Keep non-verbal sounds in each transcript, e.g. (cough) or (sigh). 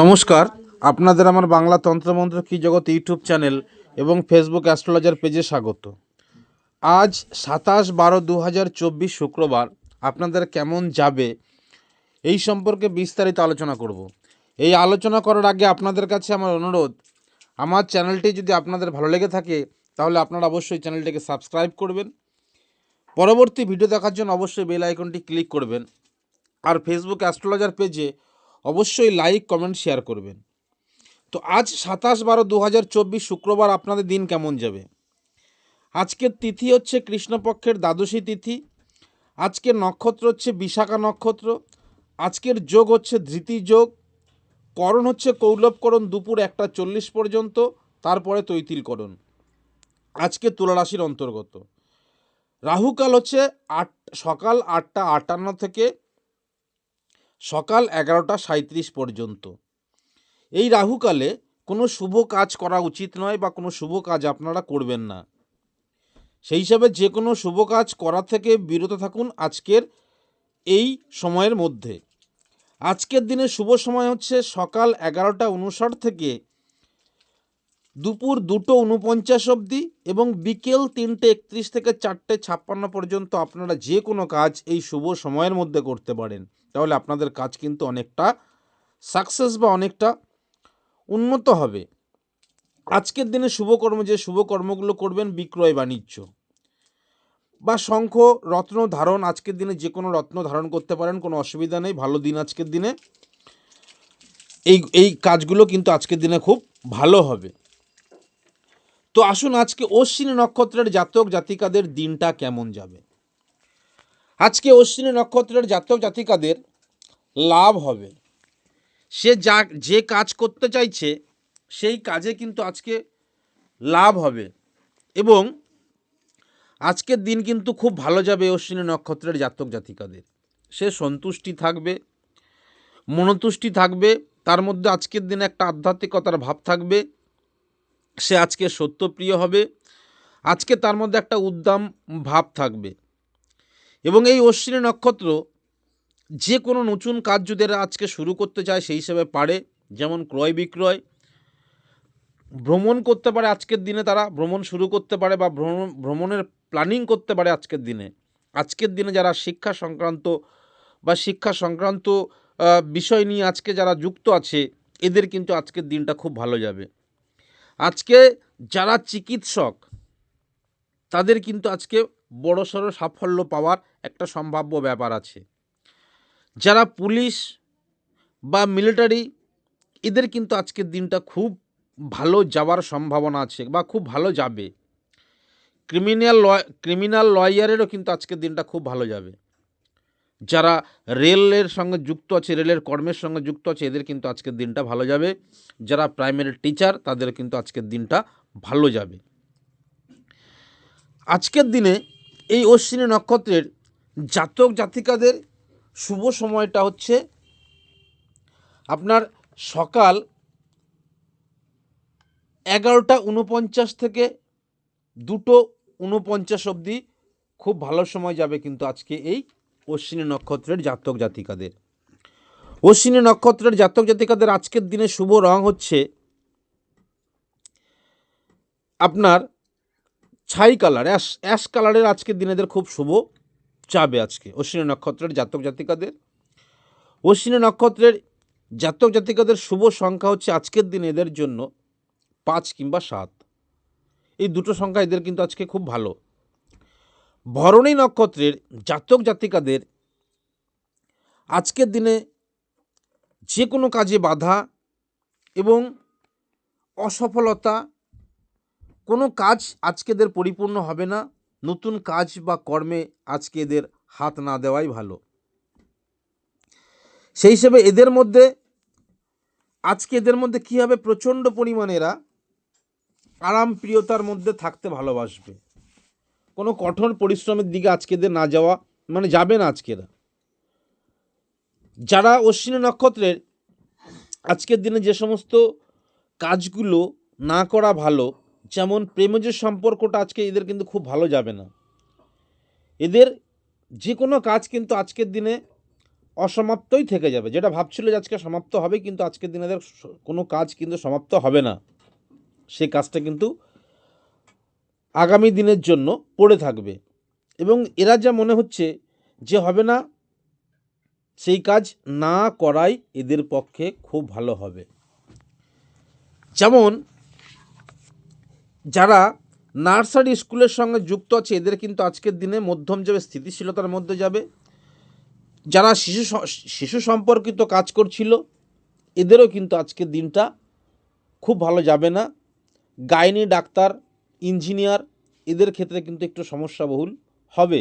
নমস্কার, আপনাদের আমার বাংলা তন্ত্রমন্ত্র কি জগৎ ইউটিউব চ্যানেল এবং ফেসবুক অ্যাস্ট্রোলজার পেজে স্বাগত। আজ সাতাশ বারো দু হাজার চব্বিশ শুক্রবার আপনাদের কেমন যাবে এই সম্পর্কে বিস্তারিত আলোচনা করব। এই আলোচনা করার আগে আপনাদের কাছে আমার অনুরোধ, আমার চ্যানেলটি যদি আপনাদের ভালো লেগে থাকে, তাহলে আপনারা অবশ্যই চ্যানেলটিকে সাবস্ক্রাইব করবেন। পরবর্তী ভিডিও দেখার জন্য অবশ্যই বেল আইকনটি ক্লিক করবেন। আর ফেসবুক অ্যাস্ট্রোলজার পেজে অবশ্যই লাইক কমেন্ট শেয়ার করবেন। তো আজ সাতাশ বারো দু শুক্রবার আপনাদের দিন কেমন যাবে? আজকের তিথি হচ্ছে কৃষ্ণপক্ষের দ্বাদশী তিথি, আজকের নক্ষত্র হচ্ছে বিশাখা নক্ষত্র, আজকের যোগ হচ্ছে ধৃতি যোগ, করণ হচ্ছে কৌলভকরণ দুপুর একটা চল্লিশ পর্যন্ত, তারপরে তৈতিলকরণ, আজকে তুলা রাশির অন্তর্গত। রাহুকাল হচ্ছে আট, সকাল আটটা আটান্ন থেকে সকাল এগারোটা সাঁত্রিশ পর্যন্ত। এই রাহুকালে কোনো শুভ কাজ করা উচিত নয় বা কোনো শুভ কাজ আপনারা করবেন না। সেই হিসাবে যে কোনো শুভ কাজ করা থেকে বিরত থাকুন আজকের এই সময়ের মধ্যে। আজকের দিনে শুভ সময় হচ্ছে সকাল এগারোটা উনষাট থেকে দুপুর দুটো উনপঞ্চাশ অবধি এবং বিকেল তিনটে একত্রিশ থেকে চারটে ছাপ্পান্ন পর্যন্ত আপনারা যে কোনো কাজ এই শুভ সময়ের মধ্যে করতে পারেন। তাহলে আপনাদের কাজ কিন্তু অনেকটা সাকসেস বা অনেকটা উন্নত হবে। আজকের দিনে শুভকর্ম, যে শুভকর্মগুলো করবেন, বিক্রয় বাণিজ্য। বা শঙ্খ, রত্ন ধারণ, আজকের দিনে যে কোনো রত্ন ধারণ করতে পারেন, কোনো অসুবিধা নেই। ভালো দিন আজকের দিনে। এই এই কাজগুলো কিন্তু আজকের দিনে খুব ভালো হবে। তো আসুন আজকে অশ্বিনী নক্ষত্রের জাতক, জাতিকাদের দিনটা কেমন যাবে? আজকে অশ্বিনী নক্ষত্রের জাতক জাতিকাদের লাভ হবে। সে যা, যে কাজ করতে চাইছে, সেই কাজে কিন্তু আজকে লাভ হবে। এবং আজকের দিন কিন্তু খুব ভালো যাবে অশ্বিনী নক্ষত্রের জাতক জাতিকাদের। সে সন্তুষ্টি থাকবে, মনতুষ্টি থাকবে, তার মধ্যে আজকের দিনে একটা আধ্যাত্মিকতার ভাব থাকবে। সে আজকে সত্যপ্রিয় হবে, আজকে তার মধ্যে একটা উদ্দাম ভাব থাকবে। এবং এই অশ্বিনী নক্ষত্র যে কোনো নতুন কাজ যদি এরা আজকে শুরু করতে চায়, সেই হিসেবে পারে। যেমন ক্রয় বিক্রয়। ভ্রমণ করতে পারে আজকের দিনে তারা। ভ্রমণ শুরু করতে পারে বা ভ্রমণ, ভ্রমণের প্ল্যানিং করতে পারে আজকের দিনে। আজকের দিনে যারা শিক্ষা সংক্রান্ত বা শিক্ষা সংক্রান্ত বিষয় নিয়ে আজকে যারা যুক্ত আছে, এদের কিন্তু আজকের দিনটা খুব ভালো যাবে। আজকে যারা চিকিৎসক, তাদের কিন্তু আজকে বড়সড় সাফল্য পাওয়ার একটা সম্ভাব্য ব্যাপার আছে। যারা পুলিশ বা মিলিটারি, এদের কিন্তু আজকের দিনটা খুব ভালো যাওয়ার সম্ভাবনা আছে বা খুব ভালো যাবে। ক্রিমিনাল ক্রিমিনাল লয়ারেরও কিন্তু আজকের দিনটা খুব ভালো যাবে। যারা রেলের সঙ্গে যুক্ত আছে, রেলের কর্মের সঙ্গে যুক্ত আছে, এদের কিন্তু আজকের দিনটা ভালো যাবে। যারা প্রাইমারি টিচার, তাদের কিন্তু আজকের দিনটা ভালো যাবে। আজকের দিনে এই অশ্বিনী নক্ষত্রের জাতক জাতিকাদের শুভ সময়টা হচ্ছে আপনার সকাল এগারোটা উনপঞ্চাশ থেকে দুটো উনপঞ্চাশ অবধি খুব ভালো সময় যাবে কিন্তু আজকে এই অশ্বিনী নক্ষত্রের জাতক জাতিকাদের। অশ্বিনী নক্ষত্রের জাতক জাতিকাদের আজকের দিনে শুভ রং হচ্ছে আপনার ছাই কালার, অ্যাশ অ্যাশ কালারের আজকের দিনেদের খুব শুভ যাবে আজকে। অশ্বিনী নক্ষত্রের জাতক জাতিকাদের। অশ্বিনী নক্ষত্রের জাতক জাতিকাদের শুভ সংখ্যা হচ্ছে আজকের দিনে এদের জন্য পাঁচ কিংবা সাত। এই দুটো সংখ্যা এদের কিন্তু আজকে খুব ভালো। ভরণী নক্ষত্রের জাতক জাতিকাদের আজকের দিনে যে কোনো কাজে বাধা এবং অসফলতা কোনো কাজ আজকে এদের পরিপূর্ণ হবে না। নতুন কাজ বা কর্মে আজকে এদের হাত না দেওয়াই ভালো। সেই হিসেবে এদের মধ্যে, আজকে এদের মধ্যে কী হবে? প্রচণ্ড পরিমাণে এরা আরাম প্রিয়তার মধ্যে থাকতে ভালোবাসবে। কোনো কঠোর পরিশ্রমের দিকে আজকে এদের না যাওয়া মানে যাবে না আজকেরা যারা অশ্বিনী নক্ষত্রের, আজকের দিনে যে সমস্ত কাজগুলো না করা ভালো যেমন প্রেমজ সম্পর্কটা আজকে এদের কিন্তু খুব ভালো যাবে না। এদের যে কোনো কাজ কিন্তু আজকের দিনে অসমাপ্তই থেকে যাবে। যেটা ভাবছিল যে আজকে সমাপ্ত হবে, কিন্তু আজকের দিনে এদের কোনো কাজ কিন্তু সমাপ্ত হবে না। সেই কাজটা কিন্তু আগামী দিনের জন্য পড়ে থাকবে। এবং এরা যা মনে হচ্ছে যে হবে না, সেই কাজ না করাই এদের পক্ষে খুব ভালো হবে। যেমন যারা নার্সারি স্কুলের সঙ্গে যুক্ত আছে, এদের কিন্তু আজকের দিনে মধ্যম যাবে, স্থিতিশীলতার মধ্যে যাবে। যারা শিশু শিশু সম্পর্কিত কাজ করছিল, এদেরও কিন্তু আজকের দিনটা খুব ভালো যাবে না। গাইনি, ডাক্তার, ইঞ্জিনিয়ার, এদের ক্ষেত্রে কিন্তু একটু সমস্যাবহুল হবে।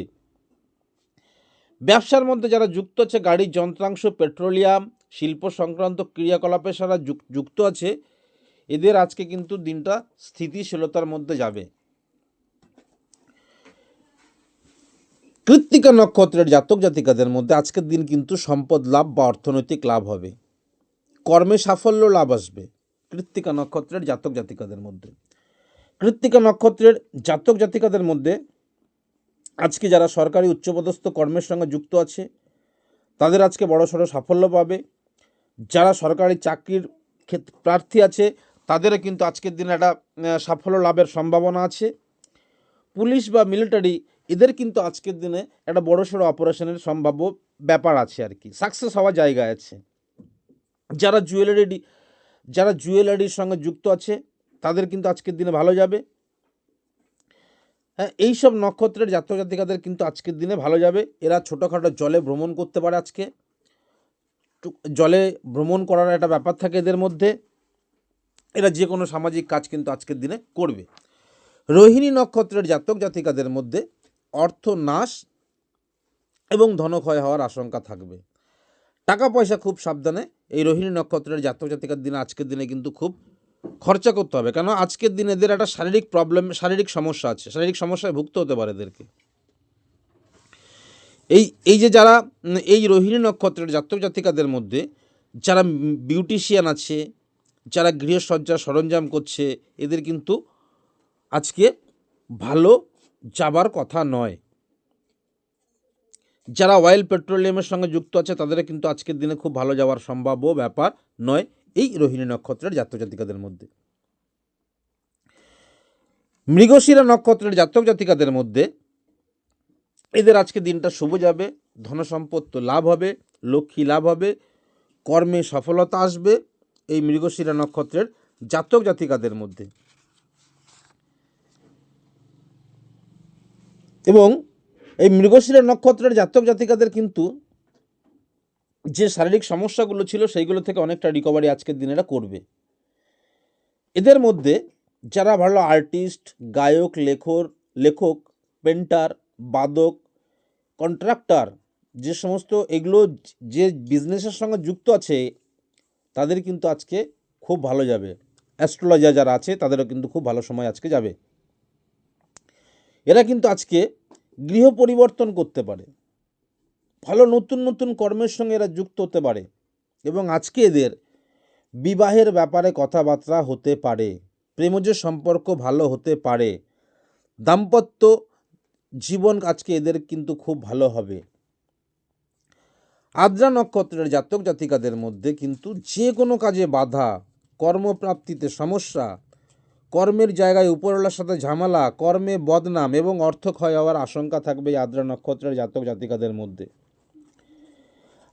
ব্যবসার মধ্যে যারা যুক্ত আছে, গাড়ির যন্ত্রাংশ, পেট্রোলিয়াম, শিল্প সংক্রান্ত ক্রিয়াকলাপের সারা যুক্ত আছে এদের আজকে কিন্তু দিনটা স্থিতিশীলতার মধ্যে যাবে। কৃত্তিকা নক্ষত্রের জাতক জাতিকাদের মধ্যে আজকের দিন কিন্তু সম্পদ লাভ বা অর্থনৈতিক লাভ হবে। কর্মে সাফল্য লাভ আসবে কৃত্তিকা নক্ষত্রের জাতক জাতিকাদের মধ্যে। কৃত্তিকা নক্ষত্রের জাতক জাতিকাদের মধ্যে আজকে যারা সরকারি উচ্চপদস্থ কর্মের সঙ্গে যুক্ত আছে, তাদের আজকে বড়সড় সাফল্য পাবে। যারা সরকারি চাকরির ক্ষেত্রে প্রার্থী আছে তাদেরও কিন্তু আজকের দিনে একটা সাফল্য লাভের সম্ভাবনা আছে। পুলিশ বা মিলিটারি, এদের কিন্তু আজকের দিনে একটা বড়সড় অপারেশনের সম্ভাব্য ব্যাপার আছে আর কি। সাকসেস হওয়ার জায়গা আছে। যারা জুয়েলারি যারা জুয়েলারির সঙ্গে যুক্ত আছে, তাদের কিন্তু আজকের দিনে ভালো যাবে। হ্যাঁ এইসব নক্ষত্রের জাতক জাতিকাদের কিন্তু আজকের দিনে ভালো যাবে। এরা ছোটোখাটো জলে ভ্রমণ করতে পারে আজকে। জলে ভ্রমণ করার একটা ব্যাপার থাকে এদের মধ্যে। এরা যে কোনো সামাজিক কাজ কিন্তু আজকের দিনে করবে। রোহিণী নক্ষত্রের জাতক জাতিকাদের মধ্যে অর্থ নাশ এবং ধনক্ষয় হওয়ার আশঙ্কা থাকবে। টাকা পয়সা খুব সাবধানে এই রোহিণী নক্ষত্রের জাতক জাতিকার দিনে আজকের দিনে কিন্তু খুব খরচা করতে হবে। কেন? আজকের দিনে এদের একটা শারীরিক প্রবলেম শারীরিক সমস্যা আছে। শারীরিক সমস্যায় ভুগতে হতে পারে এদেরকে। এই এই যে যারা, এই রোহিণী নক্ষত্রের জাতক জাতিকাদের মধ্যে যারা বিউটিশিয়ান আছে যারা গৃহসজ্জা সরঞ্জাম করছে, এদের কিন্তু আজকে ভালো যাবার কথা নয়। যারা অয়েল পেট্রোলিয়ামের সঙ্গে যুক্ত আছে, তাদের কিন্তু আজকের দিনে খুব ভালো যাওয়ার সম্ভাব্য ব্যাপার নয় এই রোহিণী নক্ষত্রের জাতক জাতিকাদের মধ্যে। মৃগশিরা নক্ষত্রের জাতক জাতিকাদের মধ্যে এদের আজকে দিনটা শুভ যাবে ধনসম্পদ লাভ হবে, লক্ষ্মী লাভ হবে, কর্মে সফলতা আসবে এই মৃগশিরা নক্ষত্রের জাতক জাতিকাদের মধ্যে। এবং এই মৃগশিরা নক্ষত্রের জাতক জাতিকাদের কিন্তু যে শারীরিক সমস্যাগুলো ছিল, সেইগুলো থেকে অনেকটা রিকভারি আজকের দিন এরা করবে। এদের মধ্যে যারা ভালো আর্টিস্ট গায়ক, লেখর, লেখক পেন্টার বাদক কন্ট্রাক্টর যে সমস্ত এগুলো যে বিজনেসের সঙ্গে যুক্ত আছে তাদের কিন্তু আজকে খুব ভালো যাবে। অ্যাস্ট্রোলজার যারা আছে, তাদেরও কিন্তু খুব ভালো সময় আজকে যাবে। এরা কিন্তু আজকে গৃহ পরিবর্তন করতে পারে। ভালো নতুন নতুন কর্মের সঙ্গে এরা যুক্ত হতে পারে এবং আজকে এদের বিবাহের ব্যাপারে কথাবার্তা হতে পারে। প্রেমজ সম্পর্ক ভালো হতে পারে। দাম্পত্য জীবন আজকে এদের কিন্তু খুব ভালো হবে। আদ্রা নক্ষত্রের জাতক জাতিকাদের মধ্যে কিন্তু যে কোনো কাজে বাধা, কর্মপ্রাপ্তিতে সমস্যা, কর্মের জায়গায় উপরওয়ালার সাথে ঝামেলা, কর্মে বদনাম এবং অর্থ ক্ষয় হওয়ার আশঙ্কা থাকবে আদ্রা নক্ষত্রের জাতক জাতিকাদের মধ্যে।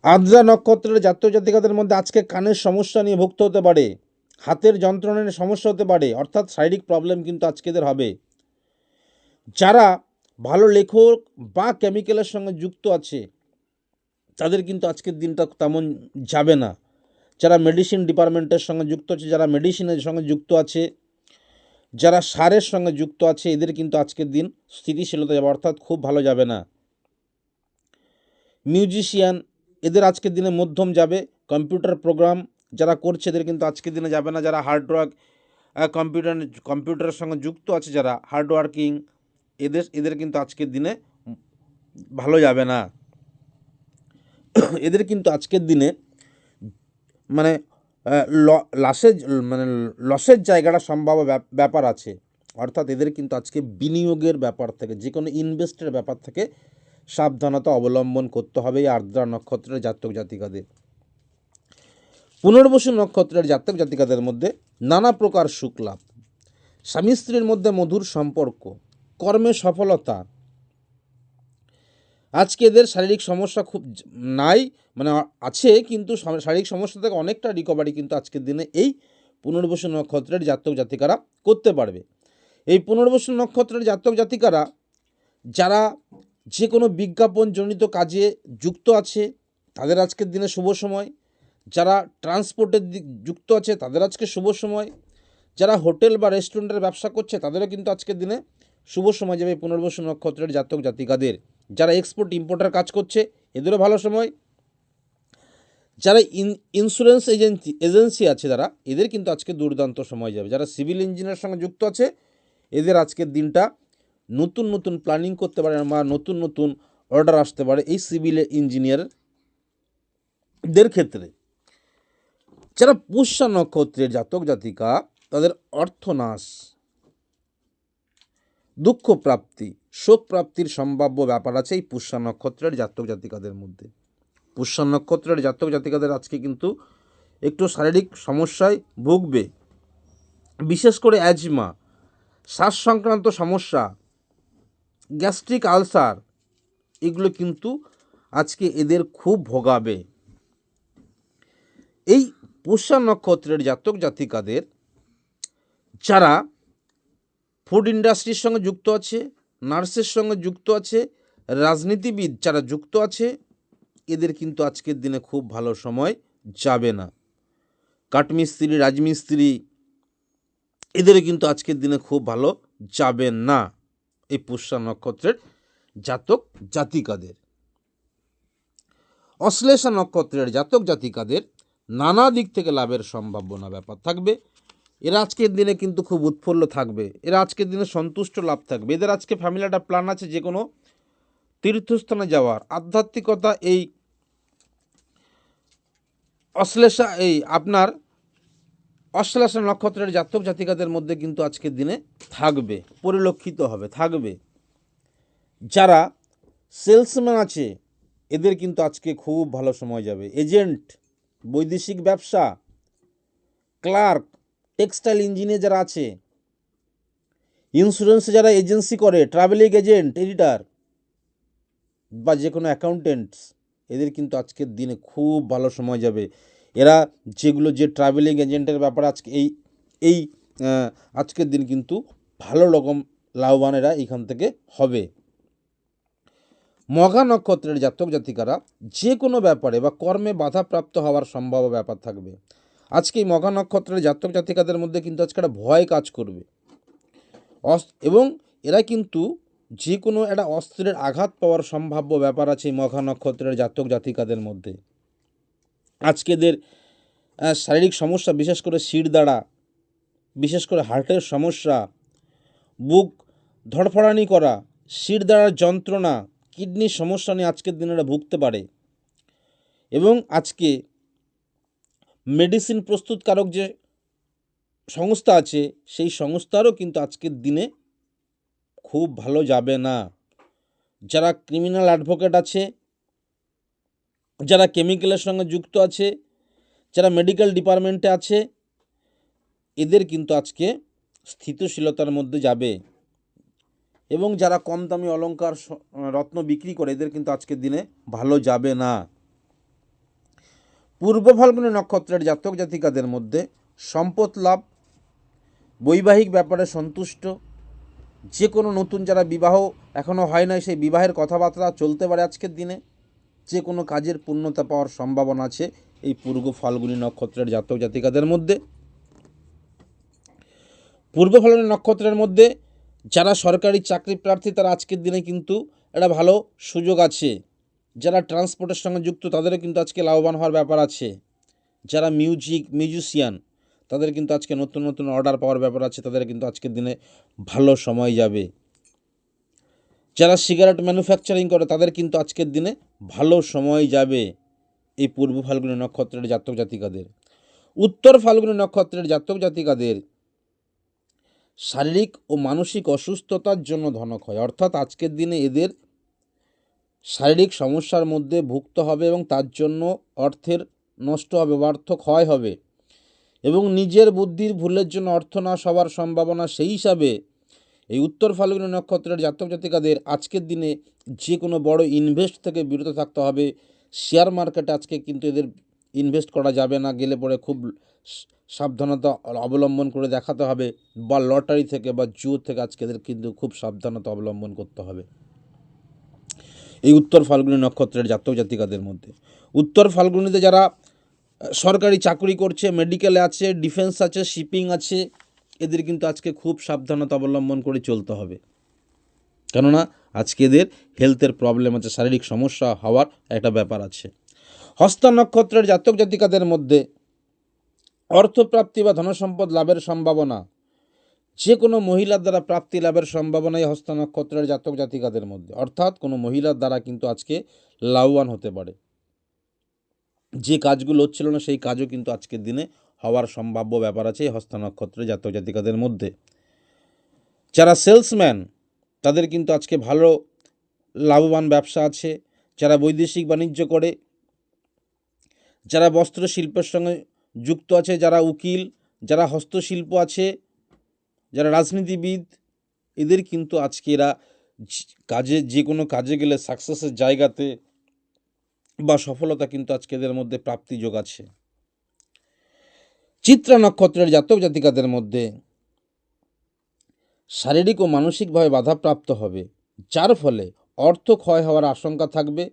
আদ্রা নক্ষত্রের জাতক জাতিকাদের মধ্যে আজকে কানের সমস্যা নিয়ে ভুক্ত হতে পারে, হাতের যন্ত্রণা নিয়ে সমস্যা হতে পারে, অর্থাৎ শারীরিক প্রবলেম কিন্তু আজকেদের হবে। যারা ভালো লেখক বা কেমিক্যালের সঙ্গে যুক্ত আছে তাদের কিন্তু আজকের দিনটা তেমন যাবে না। যারা মেডিসিন ডিপার্টমেন্টের সঙ্গে যুক্ত আছে, যারা মেডিসিনের সঙ্গে যুক্ত আছে, যারা সারের সঙ্গে যুক্ত আছে, এদের কিন্তু আজকের দিন স্থিতিশীলতা যাবে, অর্থাৎ খুব ভালো যাবে না। মিউজিশিয়ান এদের আজকের দিনে মধ্যম যাবে কম্পিউটার প্রোগ্রাম যারা করছে, এদের কিন্তু আজকের দিনে যাবে না। যারা হার্ডওয়ার্ক কম্পিউটার কম্পিউটারের সঙ্গে যুক্ত আছে, যারা হার্ডওয়ার্কিং এদের এদের কিন্তু আজকের দিনে ভালো যাবে না। (coughs) এদের কিন্তু আজকের দিনে মানে লাসের মানে লসের জায়গাটা সম্ভাব্য ব্যাপার আছে। অর্থাৎ এদের কিন্তু আজকে বিনিয়োগের ব্যাপার থেকে যে কোনো ইনভেস্টের ব্যাপার থেকে সাবধানতা অবলম্বন করতে হবে এই আর্দ্রা নক্ষত্রের জাতক জাতিকাদের। পুনর্বসু নক্ষত্রের জাতক জাতিকাদের মধ্যে নানা প্রকার সুখ লাভ। স্বামী স্ত্রীর মধ্যে মধুর সম্পর্ক, কর্মে সফলতা আজকে এদের শারীরিক সমস্যা খুব নাই মানে আছে, কিন্তু শারীরিক সমস্যা থেকে অনেকটা রিকভারি কিন্তু আজকের দিনে এই পুনর্বসু নক্ষত্রের জাতক জাতিকারা করতে পারবে। এই পুনর্বসু নক্ষত্রের জাতক জাতিকারা, যারা যে কোনো বিজ্ঞাপনজনিত কাজে যুক্ত আছে, তাদের আজকের দিনে শুভ সময়। যারা ট্রান্সপোর্টের দিক যুক্ত আছে, তাদের আজকে শুভ সময়। যারা হোটেল বা রেস্টুরেন্টের ব্যবসা করছে, তাদেরও কিন্তু আজকের দিনে শুভ সময় যাবে পুনর্বসু নক্ষত্রের জাতক জাতিকাদের। যারা এক্সপোর্ট ইম্পোর্টের কাজ করছে, এদেরও ভালো সময়। যারা ইন ইন্স্যুরেন্স এজেন্সি এজেন্সি আছে যারা, এদের কিন্তু আজকে দুর্দান্ত সময় যাবে। যারা সিভিল ইঞ্জিনিয়ারের সঙ্গে যুক্ত আছে, এদের আজকের দিনটা নতুন নতুন প্ল্যানিং করতে পারে বা নতুন নতুন অর্ডার আসতে পারে এই সিভিল ইঞ্জিনিয়ারদের ক্ষেত্রে। যারা পুষ্যা নক্ষত্রের জাতক, জাতিকা, তাদের অর্থনাশ, দুঃখ প্রাপ্তি শোক প্রাপ্তির সম্ভাব্য ব্যাপার আছে এই পুষ্যা নক্ষত্রের জাতক জাতিকাদের মধ্যে। পুষ্যা নক্ষত্রের জাতক জাতিকাদের আজকে কিন্তু একটু শারীরিক সমস্যায় ভুগবে। বিশেষ করে অ্যাজমা, শ্বাস সংক্রান্ত সমস্যা, গ্যাস্ট্রিক আলসার, এগুলো কিন্তু আজকে এদের খুব ভোগাবে। এই পুষ্যা নক্ষত্রের জাতক জাতিকাদের যারা ফুড ইন্ডাস্ট্রির সঙ্গে যুক্ত আছে নার্সের সঙ্গে যুক্ত আছে, রাজনীতিবিদ যারা যুক্ত আছে, এদের কিন্তু আজকের দিনে খুব ভালো সময় যাবে না। কাঠমিস্ত্রি, রাজমিস্ত্রি, এদের কিন্তু আজকের দিনে খুব ভালো যাবে না এই পুষ্যা নক্ষত্রের জাতক জাতিকাদের। অশ্লেষা নক্ষত্রের জাতক জাতিকাদের নানা দিক থেকে লাভের সম্ভাবনা ব্যাপার থাকবে। এরা আজকের দিনে কিন্তু খুব উৎফুল্ল থাকবে। এরা আজকের দিনে সন্তুষ্ট লাভ থাকবে। এদের আজকে ফ্যামিলি একটা প্ল্যান আছে যে কোনো তীর্থস্থানে যাওয়ার। আধ্যাত্মিকতা এই অশ্লেষা, এই আপনার অশ্লেষা নক্ষত্রের জাতক জাতিকাদের মধ্যে কিন্তু আজকের দিনে থাকবে, পরিলক্ষিত হবে, থাকবে। যারা সেলসম্যান আছে, এদের কিন্তু আজকে খুব ভালো সময় যাবে। এজেন্ট বৈদেশিক ব্যবসা ক্লার্ক টেক্সটাইল ইঞ্জিনিয়ার যারা আছে ইন্স্যুরেন্সে যারা এজেন্সি করে ট্রাভেলিং এজেন্ট এডিটার বা যে কোনো অ্যাকাউন্টেন্টস এদের কিন্তু আজকের দিনে খুব ভালো সময় যাবে। এরা যেগুলো যে ট্রাভেলিং এজেন্টের ব্যাপারে আজকে এই এই আজকের দিন কিন্তু ভালো রকম লাভবান এরা এখান থেকে হবে। মঘা নক্ষত্রের জাতক জাতিকারা যে কোনো ব্যাপারে বা কর্মে বাধাপ্রাপ্ত হওয়ার সম্ভাব্য ব্যাপার থাকবে। আজকে এই মঘা নক্ষত্রের জাতক জাতিকাদের মধ্যে কিন্তু আজকে একটা ভয় কাজ করবে। এবং এরা কিন্তু যে কোনো একটা অস্ত্রের আঘাত পাওয়ার সম্ভাব্য ব্যাপার আছে এই মঘা নক্ষত্রের জাতক জাতিকাদের মধ্যে। আজকে এদের শারীরিক সমস্যা, বিশেষ করে শির দ্বারা, বিশেষ করে হার্টের সমস্যা, বুক ধড়ফড়ানি করা, শির দ্বারার যন্ত্রণা, কিডনির সমস্যা নিয়ে আজকের দিনে ভুগতে পারে। এবং আজকে মেডিসিন প্রস্তুতকারক যে সংস্থা আছে, সেই সংস্থারও কিন্তু আজকের দিনে খুব ভালো যাবে না। যারা ক্রিমিনাল অ্যাডভোকেট আছে, যারা কেমিক্যালের সঙ্গে যুক্ত আছে, যারা মেডিকেল ডিপার্টমেন্টে আছে, এদের কিন্তু আজকে স্থিতিশীলতার মধ্যে যাবে। এবং যারা কম দামি অলঙ্কার রত্ন বিক্রি করে, এদের কিন্তু আজকের দিনে ভালো যাবে না। পূর্ব ফাল্গুনী নক্ষত্রের জাতক জাতিকাদের মধ্যে সম্পদ লাভ, বৈবাহিক ব্যাপারে সন্তুষ্ট, যে কোনো নতুন যারা বিবাহ এখনও হয় নাই সেই বিবাহের কথাবার্তা চলতে পারে আজকের দিনে, যে কোনো কাজের পূর্ণতা পাওয়ার সম্ভাবনা আছে এই পূর্ব ফাল্গুনী নক্ষত্রের জাতক জাতিকাদের মধ্যে। পূর্ব ফাল্গুনী নক্ষত্রের মধ্যে যারা সরকারি চাকরি প্রার্থী তারা আজকের দিনে কিন্তু একটা ভালো সুযোগ আছে। যারা ট্রান্সপোর্টের সঙ্গে যুক্ত, তাদেরও কিন্তু আজকে লাভবান হওয়ার ব্যাপার আছে। যারা মিউজিক, মিউজিশিয়ান, তাদের কিন্তু আজকে নতুন নতুন অর্ডার পাওয়ার ব্যাপার আছে। তাদের কিন্তু আজকের দিনে ভালো সময় যাবে। যারা সিগারেট ম্যানুফ্যাকচারিং করে, তাদের কিন্তু আজকের দিনে ভালো সময় যাবে। এই পূর্ব ফাল্গুনী নক্ষত্রের জাতক জাতিকাদের। উত্তর ফাল্গুনী নক্ষত্রের জাতক জাতিকাদের শারীরিক ও মানসিক অসুস্থতার জন্য ধনক হয়। অর্থাৎ আজকের দিনে এদের শারীরিক সমস্যার মধ্যে ভুগতে হবে এবং তার জন্য অর্থের নষ্ট হবে অর্থ ক্ষয় হবে এবং নিজের বুদ্ধির ভুলের জন্য অর্থ নাশ হওয়ার সম্ভাবনা সেই হিসাবে এই উত্তর ফাল্গুনী নক্ষত্রের জাতক জাতিকাদের আজকের দিনে যে কোনো বড় ইনভেস্ট থেকে বিরত থাকতে হবে। শেয়ার মার্কেটে আজকে কিন্তু এদের ইনভেস্ট করা যাবে না, গেলে পরে খুব সাবধানতা অবলম্বন করে দেখাতে হবে বা লটারি থেকে বা জুয়ো থেকে আজকে এদের কিন্তু খুব সাবধানতা অবলম্বন করতে হবে। এই উত্তর ফাল্গুনী নক্ষত্রের জাতক জাতিকাদের মধ্যে। উত্তর ফাল্গুনিতে যারা সরকারি চাকরি করছে মেডিকেলে আছে ডিফেন্স আছে শিপিং আছে, এদের কিন্তু আজকে খুব সাবধানতা অবলম্বন করে চলতে হবে। কেননা, আজকে এদের হেলথের প্রবলেম আছে, শারীরিক সমস্যা হওয়ার একটা ব্যাপার আছে। হস্ত নক্ষত্রের জাতক জাতিকাদের মধ্যে অর্থপ্রাপ্তি বা ধনসম্পদ লাভের সম্ভাবনা যে কোনো মহিলার দ্বারা প্রাপ্তি লাভের সম্ভাবনা এই হস্ত নক্ষত্রের জাতক জাতিকাদের মধ্যে। অর্থাৎ কোনো মহিলার দ্বারা কিন্তু আজকে লাভবান হতে পারে। যে কাজগুলো হচ্ছিল না, সেই কাজও কিন্তু আজকের দিনে হওয়ার সম্ভাব্য ব্যাপার আছে এই হস্ত নক্ষত্রের জাতক জাতিকাদের মধ্যে। যারা সেলসম্যান, তাদের কিন্তু আজকে ভালো লাভবান ব্যবসা আছে। যারা বৈদেশিক বাণিজ্য করে, যারা বস্ত্র শিল্পের সঙ্গে যুক্ত আছে, যারা উকিল, যারা হস্তশিল্প আছে যারা রাজনীতিবিদ, এদের কিন্তু আজকে এরা কাজে, যে কোনো কাজে গেলে সাকসেসের জায়গাতে বা সফলতা কিন্তু আজকে এদের মধ্যে প্রাপ্তি যোগ আছে চিত্রা নক্ষত্রের জাতক জাতিকাদের মধ্যে শারীরিক ও মানসিকভাবে বাধাপ্রাপ্ত হবে, যার ফলে অর্থ ক্ষয় হওয়ার আশঙ্কা থাকবে,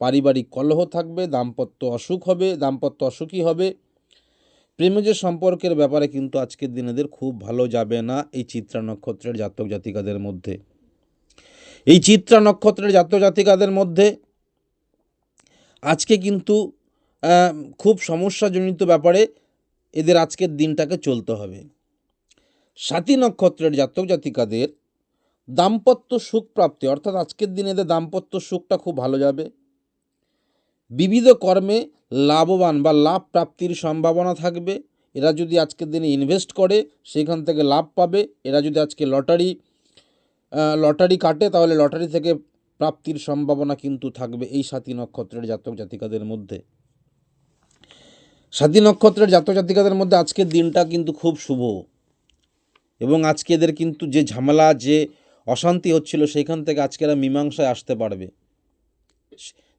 পারিবারিক কলহ থাকবে, দাম্পত্য অসুখ হবে, দাম্পত্য অসুখী হবে প্রেমজ সম্পর্কের ব্যাপারে কিন্তু আজকের দিন এদের খুব ভালো যাবে না এই চিত্রা নক্ষত্রের জাতক জাতিকাদের মধ্যে। এই চিত্রা নক্ষত্রের জাতক জাতিকাদের মধ্যে আজকে কিন্তু খুব সমস্যাজনিত ব্যাপারে এদের আজকের দিনটাকে চলতে হবে। সাতী নক্ষত্রের জাতক জাতিকাদের দাম্পত্য সুখ প্রাপ্তি, অর্থাৎ আজকের দিনে এদের দাম্পত্য সুখটা খুব ভালো যাবে। বিবিধ কর্মে লাভবান বা লাভ প্রাপ্তির সম্ভাবনা থাকবে। এরা যদি আজকের দিনে ইনভেস্ট করে, সেখান থেকে লাভ পাবে। এরা যদি আজকে লটারি লটারি কাটে, তাহলে লটারি থেকে প্রাপ্তির সম্ভাবনা কিন্তু থাকবে এই সাতী নক্ষত্রের জাতক জাতিকাদের মধ্যে। সাতী নক্ষত্রের জাতক জাতিকাদের মধ্যে আজকের দিনটা কিন্তু খুব শুভ। এবং আজকে এদের কিন্তু যে ঝামেলা, যে অশান্তি হচ্ছিল সেইখান থেকে আজকে এরা মীমাংসায় আসতে পারবে।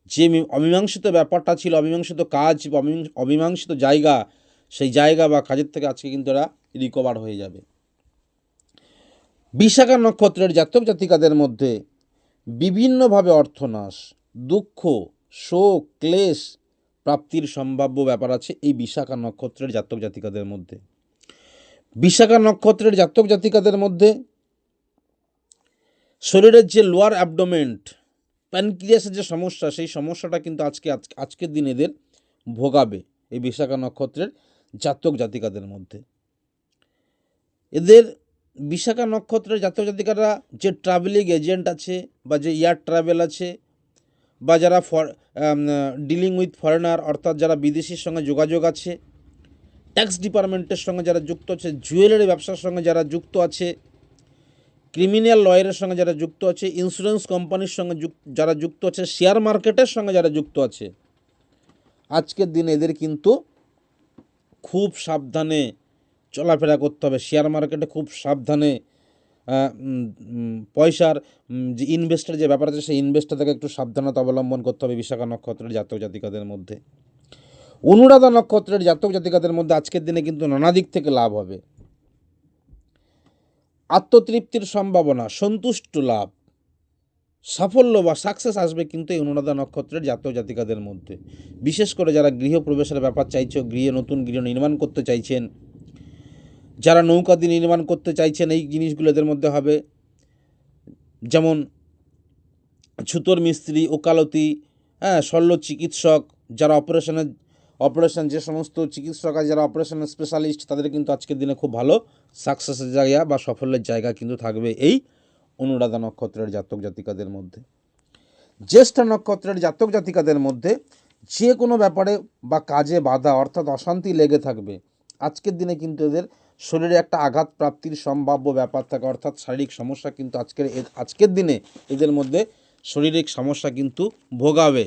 যে অমীমাংসিত ব্যাপারটা ছিল, অমীমাংসিত কাজ অমীমাংসিত জায়গা, সেই জায়গা বা কাজের থেকে আজকে কিন্তু এরা রিকভার হয়ে যাবে। বিশাখা নক্ষত্রের জাতক জাতিকাদের মধ্যে বিভিন্নভাবে অর্থনাশ, দুঃখ, শোক, ক্লেশ প্রাপ্তির সম্ভাব্য ব্যাপার আছে এই বিশাখা নক্ষত্রের জাতক জাতিকাদের মধ্যে। বিশাখা নক্ষত্রের জাতক জাতিকাদের মধ্যে শরীরের যে লোয়ার অ্যাবডোমেন্ট প্যানক্রিয়াসের যে সমস্যা, সেই সমস্যাটা কিন্তু আজকে, আজ- আজকের দিন এদের ভোগাবে এই বিশাখা নক্ষত্রের জাতক জাতিকাদের মধ্যে। এদের বিশাখা নক্ষত্রের জাতক জাতিকারা যে ট্রাভেলিং এজেন্ট আছে বা যে এয়ার ট্রাভেল আছে বা যারা ফর ডিলিং উইথ ফরেনার অর্থাৎ যারা বিদেশির সঙ্গে যোগাযোগ আছে ট্যাক্স ডিপার্টমেন্টের সঙ্গে যারা যুক্ত আছে জুয়েলারি ব্যবসার সঙ্গে যারা যুক্ত আছে ক্রিমিনাল লয়ারের সঙ্গে যারা যুক্ত আছে ইন্স্যুরেন্স কোম্পানির সঙ্গে যারা যুক্ত আছে শেয়ার মার্কেটের সঙ্গে যারা যুক্ত আছে, আজকের দিনে এদের কিন্তু খুব সাবধানে চলাফেরা করতে হবে। শেয়ার মার্কেটে খুব সাবধানে পয়সার যে ইনভেস্টের যে ব্যাপার আছে, সেই ইনভেস্টটা থেকে একটু সাবধানতা অবলম্বন করতে হবে বিশাখা নক্ষত্রের জাতক জাতিকাদের মধ্যে। অনুরাধা নক্ষত্রের জাতক জাতিকাদের মধ্যে আজকের দিনে কিন্তু নানা দিক থেকে লাভ হবে। আত্মতৃপ্তির সম্ভাবনা, সন্তুষ্ট লাভ। সাফল্য বা সাকসেস আসবে কিন্তু এই অনুরাধা নক্ষত্রের জাতীয় জাতিকাদের মধ্যে। বিশেষ করে যারা গৃহপ্রবেশের ব্যাপার চাইছে গৃহে নতুন গৃহ নির্মাণ করতে চাইছেন, যারা নৌকাদি নির্মাণ করতে চাইছেন, এই জিনিসগুলো এদের মধ্যে হবে। যেমন ছুতোর মিস্ত্রি, ওকালতি হ্যাঁ শল্য চিকিৎসক, যারা অপারেশনের অপারেশন যে সমস্ত চিকিৎসক আছে, যারা অপারেশন স্পেশালিস্ট তাদের কিন্তু আজকের দিনে খুব ভালো সাকসেসের জায়গা বা সাফল্যের জায়গা কিন্তু থাকবে এই অনুরাধা নক্ষত্রের জাতক জাতিকাদের মধ্যে। জ্যেষ্ঠ নক্ষত্রের জাতক জাতিকাদের মধ্যে যে কোনো ব্যাপারে বা কাজে বাধা অর্থাৎ অশান্তি লেগে থাকবে, আজকের দিনে কিন্তু এদের শরীরে একটা আঘাত প্রাপ্তির সম্ভাব্য ব্যাপার থাকে, অর্থাৎ শারীরিক সমস্যা কিন্তু আজকের আজকের দিনে এদের মধ্যে শারীরিক সমস্যা কিন্তু ভোগাবে।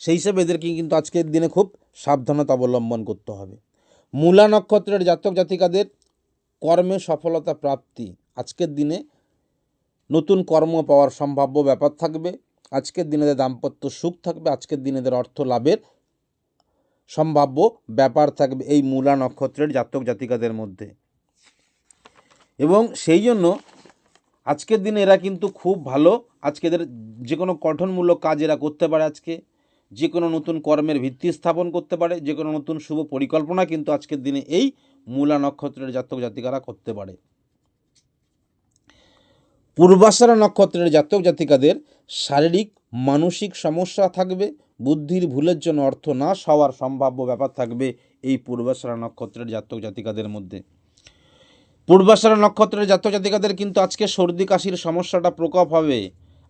সেই হিসেবে এদেরকে কিন্তু আজকের দিনে খুব সাবধানতা অবলম্বন করতে হবে। মূলা নক্ষত্রের জাতক জাতিকাদের কর্মে সফলতা প্রাপ্তি আজকের দিনে নতুন কর্ম পাওয়ার সম্ভাব্য ব্যাপার থাকবে। আজকের দিনে এদের দাম্পত্য সুখ থাকবে, আজকের দিনে এদের অর্থ লাভের সম্ভাব্য ব্যাপার থাকবে এই মূলা নক্ষত্রের জাতক জাতিকাদের মধ্যে। এবং সেই জন্য আজকের দিনে এরা কিন্তু খুব ভালো আজকে এদের যে কোনো গঠনমূলক কাজ এরা করতে পারে আজকে। যে কোনো নতুন কর্মের ভিত্তি স্থাপন করতে পারে, যে কোনো নতুন শুভ পরিকল্পনা কিন্তু আজকের দিনে এই মূলা নক্ষত্রের জাতক জাতিকারা করতে পারে। পূর্বাশারা নক্ষত্রের জাতক জাতিকাদের শারীরিক, মানসিক সমস্যা থাকবে, বুদ্ধির ভুলের জন্য অর্থ নাশ হওয়ার সম্ভাব্য ব্যাপার থাকবে এই পূর্বাশারা নক্ষত্রের জাতক জাতিকাদের মধ্যে। পূর্বাশারা নক্ষত্রের জাতক জাতিকাদের কিন্তু আজকে সর্দি কাশির সমস্যাটা প্রকোপ হবে।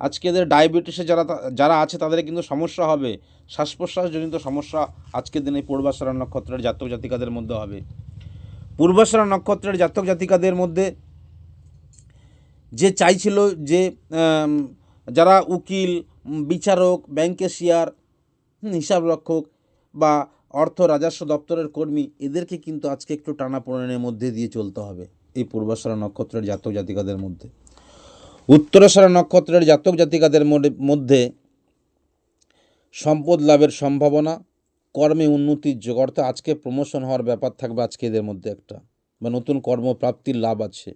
আজকে এদের ডায়াবেটিসে যারা যারা আছে তাদের কিন্তু সমস্যা হবে। শ্বাস প্রশ্বাসজনিত সমস্যা আজকের দিনে পূর্বাশারা নক্ষত্রের জাতক জাতিকাদের মধ্যে হবে। পূর্বাশারা নক্ষত্রের জাতক জাতিকাদের মধ্যে যে চাইছিল যে যারা উকিল, বিচারক, ব্যাংকেশিয়ার হিসাবরক্ষক বা অর্থ রাজস্ব দপ্তরের কর্মী, এদেরকে কিন্তু আজকে একটু টানাপোড়েনের মধ্যে দিয়ে চলতে হবে এই পূর্বাশারা নক্ষত্রের জাতক জাতিকাদের মধ্যে। উত্তরাশারা নক্ষত্রের জাতক জাতিকাদের মধ্যে- সম্পদ লাভের সম্ভাবনা, কর্মে উন্নতির যোগ, অর্থাৎ আজকে প্রমোশন হওয়ার ব্যাপার থাকবে আজকে এদের মধ্যে একটা, বা নতুন কর্মপ্রাপ্তির লাভ আছে।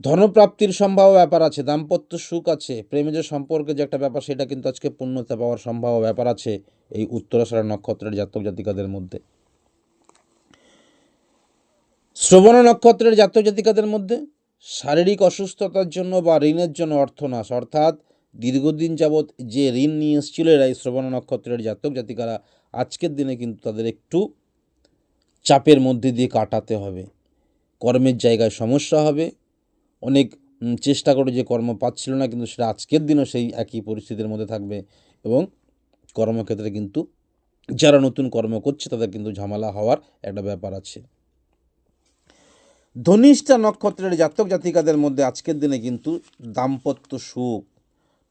ধনপ্রাপ্তির সম্ভাব্য ব্যাপার আছে, দাম্পত্য সুখ আছে প্রেমজ সম্পর্কে যে একটা ব্যাপার, সেটা কিন্তু আজকে পূর্ণতা পাওয়ার সম্ভাব্য ব্যাপার আছে এই উত্তরাশারা নক্ষত্রের জাতক জাতিকাদের মধ্যে। শ্রবণ নক্ষত্রের জাতক জাতিকাদের মধ্যে শারীরিক অসুস্থতার জন্য বা ঋণের জন্য অর্থনাশ অর্থাৎ দীর্ঘদিন যাবৎ যে ঋণ নিয়ে এসেছিল এরা এই শ্রবণ নক্ষত্রের জাতক জাতিকারা, আজকের দিনে কিন্তু তাদের একটু চাপের মধ্যে দিয়ে কাটাতে হবে। কর্মের জায়গায় সমস্যা হবে। অনেক চেষ্টা করে যে কর্ম পাচ্ছিল না, কিন্তু সেটা আজকের দিনও সেই একই পরিস্থিতির মধ্যে থাকবে এবং কর্মক্ষেত্রে কিন্তু যারা নতুন কর্ম করছে, তাদের কিন্তু ঝামেলা হওয়ার একটা ব্যাপার আছে। ধনিষ্ঠা নক্ষত্রের জাতক জাতিকাদের মধ্যে আজকের দিনে কিন্তু দাম্পত্য সুখ,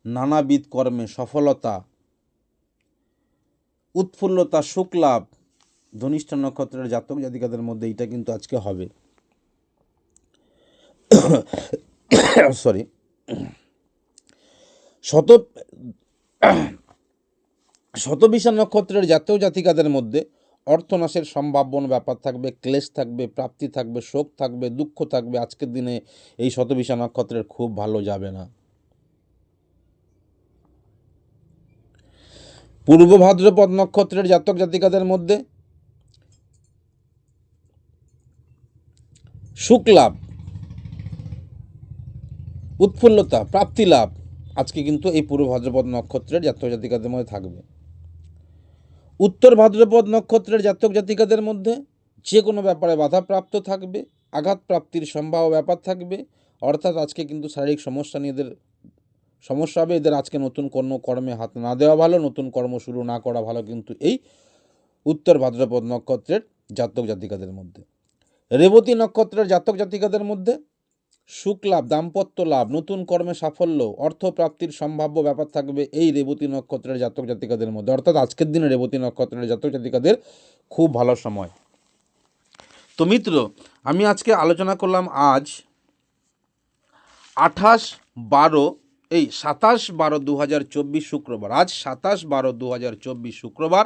নানাবিধ কর্মে সফলতা, উৎফুল্লতা, সুখ লাভ ধনিষ্ঠা নক্ষত্রের জাতক জাতিকাদের মধ্যে এটা কিন্তু আজকে হবে। সরি শত শতবিশা নক্ষত্রের জাতক জাতিকাদের মধ্যে অর্থনাশের সম্ভাবন ব্যাপার থাকবে, ক্লেশ থাকবে, প্রাপ্তি থাকবে, শোক থাকবে, দুঃখ থাকবে, আজকের দিনে এই শতবিশা নক্ষত্রের খুব ভালো যাবে না। পূর্ব ভাদ্রপদ নক্ষত্রের জাতক জাতিকাদের মধ্যে সুখ লাভ, উৎফুল্লতা, প্রাপ্তি লাভ আজকে কিন্তু এই পূর্ব ভাদ্রপদ নক্ষত্রের জাতক জাতিকাদের মধ্যে থাকবে। উত্তর ভাদ্রপদ নক্ষত্রের জাতক জাতিকাদের মধ্যে যে কোনো ব্যাপারে বাধাপ্রাপ্ত থাকবে আঘাত প্রাপ্তির সম্ভাব্য ব্যাপার থাকবে। অর্থাৎ আজকে কিন্তু শারীরিক সমস্যা নিয়ে এদের, সমস্যা হবে। এদের আজকে নতুন কোনো কর্মে হাত না দেওয়া ভালো, নতুন কর্ম শুরু না করা ভালো কিন্তু এই উত্তর ভাদ্রপদ নক্ষত্রের জাতক জাতিকাদের মধ্যে। রেবতী নক্ষত্রের জাতক জাতিকাদের মধ্যে সুখ লাভ, দাম্পত্য লাভ, নতুন কর্মে সাফল্য অর্থ প্রাপ্তির সম্ভাব্য ব্যাপার থাকবে এই রেবতী নক্ষত্রের জাতক জাতিকাদের মধ্যে। অর্থাৎ আজকের দিনে রেবতী নক্ষত্রের জাতক জাতিকাদের খুব ভালো সময়। তো মিত্র, আমি আজকে আলোচনা করলাম আজ আঠাশ বারো, এই সাতাশ বারো দু শুক্রবার। আজ সাতাশ বারো দু শুক্রবার।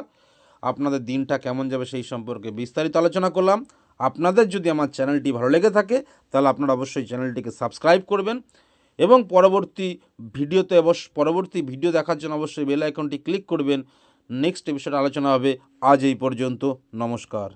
আপনাদের দিনটা কেমন যাবে সেই সম্পর্কে বিস্তারিত আলোচনা করলাম। আপনাদের যদি আমার চ্যানেলটি ভালো লেগে থাকে, তাহলে আপনারা অবশ্যই চ্যানেলটিকে সাবস্ক্রাইব করবেন এবং পরবর্তী ভিডিওতে অবশ্য, পরবর্তী ভিডিও দেখার জন্য অবশ্যই বেল আইকনটি ক্লিক করবেন। নেক্সট এপিসোড আলোচনা হবে আজ এই পর্যন্ত। নমস্কার।